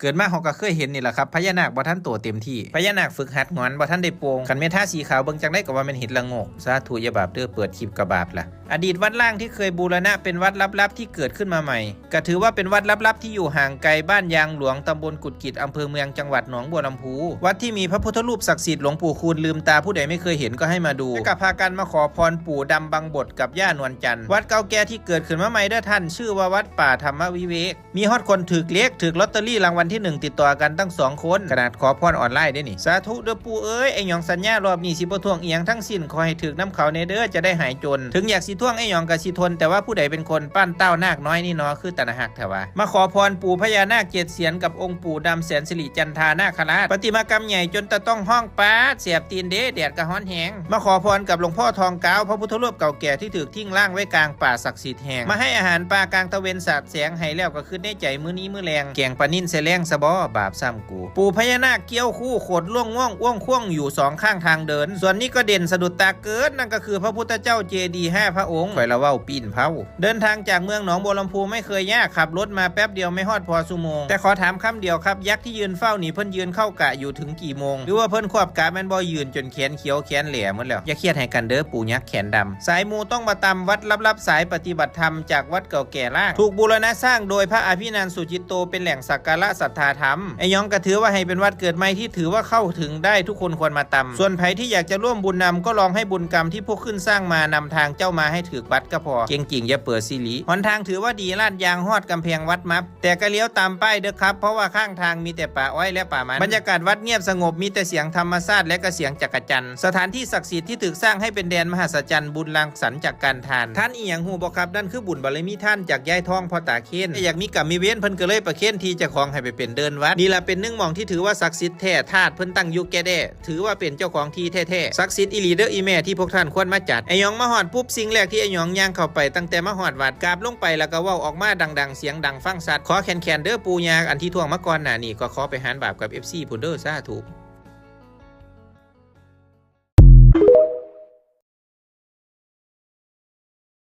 เกิดมาเขาก็เคยเห็นนี่แหละครับพญานาคบ่ท่านโตเต็มที่พญานาคฝึกหัดงอนบ่ท่านได้โปรงคันเมท่าสีขาวเบิ่งจังได้ก็ว่าเป็นเห็ดละงกสาธุยาบาปเด้อเปิดคลิปกระบาปล่ะอดีตวัดล่างที่เคยบูรณะเป็นวัดลับๆที่เกิดขึ้นมาใหม่ก็ถือว่าเป็นวัดลับๆที่อยู่ห่างไกลบ้านยางหลวงตำบลกุดกิจอำเภอเมืองจังหวัดหนองบัวลำพู วัดที่มีพระพุทธรูปศักดิ์สิทธิ์หลวงปู่คูณลืมตาผู้ใดไม่เคยเห็นก็ให้มาดูแล้วก็พากันมาขอพรปู่ดำบังบทกับย่านวลจันทร์วัดเก่าแก่ที่เกิดขึ้นมาใหม่เด้อท่าน ชื่อว่าวัดป่าธรรมวิเวกมีฮอดคนถือเลขถือลอตเตอรี่รางวัลที่หนึ่งติดต่อกันตั้งสองคนขนาดขอพรออนไลน์ได้นี่ สาธุเด้อปู่เอ้ยไอหยองสัญญารอบนี้สิบ่ทวงเอียงทั้งสิ้นขอให้ถึกน้ำเขาในเด้อจะได้หายจน ถึงอยากสิทวงไอหยองก็สิทน แต่ว่าผู้ใดเป็นคนปั้นเต้านาคน้อยนี่เนาะคือตนะหักแถวะมาขอพรปู่พญานาคเจ็ดเสียนกับองค์ปู่ดำแสนสิริจันทานาคราชปฏิมากรรมใหญ่จนตะต้องห้องป้าเสียบตีนเด้แดดกระฮ้อนแหงมาขอพรกับหลวงพ่อทองก้าวพระพุทธรูปเก่าแก่ที่ถูกทิ้งล่างไว้กลางป่าศักดิ์สิทธิ์แห่งมาให้อาหารปลากลางตะเวนสาดแสงให้แล้วก็ขึ้นในใจมื้อนี้มื้อแรงแกงปลานิ่นเสแลงสะบอบาปซ้ำกู ปู่พญานาคเกี้ยวคู่โขดล่วงง่วงอ้วงควงอยู่สองข้างทางเดิน ส่วนนี้ก็เด่นสะดุดตาเกินนั่นก็คือพระพุทธเจ้าเจดีห้าพระองค์ข่อยละว้าปีนเผาเดินทางจากเมืองหนองบัวลำพูไม่เคยยากขับรถมาแป๊บเดียวไม่ฮอดพอสุโมง แต่ขอถามคำเดียวครับ ยักษ์ที่ยืนเฝ้านี่เพิ่นยืนเข้ากะอยู่ถึงกี่โมง หรือว่าเพิ่นควบกะแมนบ่ยืนจนแขนเขียวแขนแหลมหมดแล้วอย่าเครียดให้กันเด้อปู่ยักษ์แขนดำสายมูต้องมาตามวัดลับๆสายปฏิบัติธรรมจากวัดเก่าแก่ล่าถูกบูรณะสร้างโดยพระอภินันสุจิตโตเป็นแหล่งสักการะศรัทธาธรรมไอ้ยองก็ถือว่าให้เป็นวัดเกิดใหม่ที่ถือว่าเข้าถึงได้ทุกคนควรมาตำส่วนใครที่อยากจะร่วมบุญนำก็ลองให้บุญกรรมที่พวกขึ้นสร้างมานำทางเจ้ามาให้ถือวัดก็พอเก่งจริงอย่าเปิดซีรีหนทางถือว่าดีลาดยางฮอดกำแพงวัดมับ แต่ก็เลี้ยวตามป้ายเด้อครับ เพราะว่าข้างทางมีแต่ป่าอ้อยและป่ามันบรรยากาศวัดเงียบสงบมีแต่เสียงธรรมชาติและก็เสียงจักรจันทร์สถานที่ศักดิ์สิทธิ์ที่ถูกสร้างให้เป็นแดนมหัศจรรย์บุญรังสรรค์จากการทาน ท่านอีหยังฮู้บ่ครับนั่นคือบุญบารมีท่านจากยายทองพ่อตาเคนแต่อยากมีกรรมมีเว้นเพิ่นก็เลยประเคนที่เจะของให้ไปเป็นเดินวัดนี่ละเป็นนึ่งมองที่ถือว่าศักดิ์สิทธิ์แท้ธาตุเพิ่นตั้งยุคแก่แด้ถือว่าเป็นเจ้าของที่แท้ๆศักดิ์สิทธิ์อีหลีเดอร์อีแม่ที่พวกท่านควรมาจัดไอยองมาหอดปุ๊บสิ่งแรกที่ไอยองย่างเข้าไปตั้งแต่มาหอดวัดกราบลงไปแล้วก็เว้าออกมาดังๆ เสียงดังฟังสัตว์ขอแคนๆเด้อปูยาอันที่ท่วงมาก่อนหน้านี่ก็ขอไปหานบาปกับ FC พุ่นเด้อสาธุ